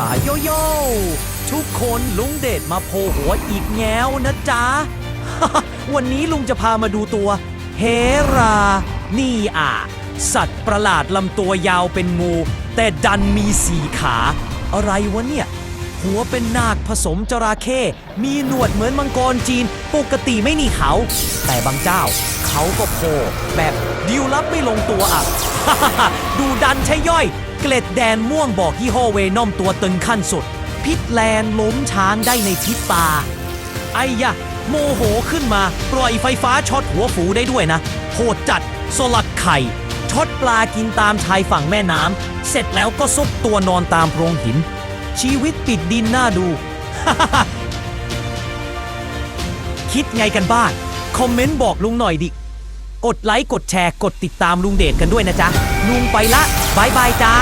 อาโยโย่ทุกคนลุงเดชมาโผล่หัวอีกแง้วนะจ๊ะ วันนี้ลุงจะพามาดูตัวเฮรา นี่อะ สัตว์ประหลาดลำตัวยาวเป็นงู แต่ดันมีสีขา อะไรวะเนี่ย หัวเป็นนาคผสมจระเข้ มีหนวดเหมือนมังกรจีน ปกติไม่มีเขา แต่บางเจ้า เขาก็โผล่แบบดิวลับไม่ลงตัวอะ ดูดันใช่ย่อย เกล็ดแดนม่วงบอกยี่ห้อเวนอมตัวตึงขั้นสุด พิษแลนล้มช้างได้ในพริบตา ไอ้ยะ โมโหขึ้นมา ปล่อยไฟฟ้าช็อตหัวฝูได้ด้วยนะโหดจัด สลักไข่ ช็อตปลากินตามชายฝั่งแม่น้ำ เสร็จแล้วก็ซุบตัวนอนตามโพรงหิน ชีวิตปิดดินน่าดู คิดไงกันบ้าง คอมเมนต์บอกลุงหน่อยดิ กดไลค์กดแชร์กดติดตามลุงเดชกันด้วยนะจ๊ะลุงไปละบายบายจ้า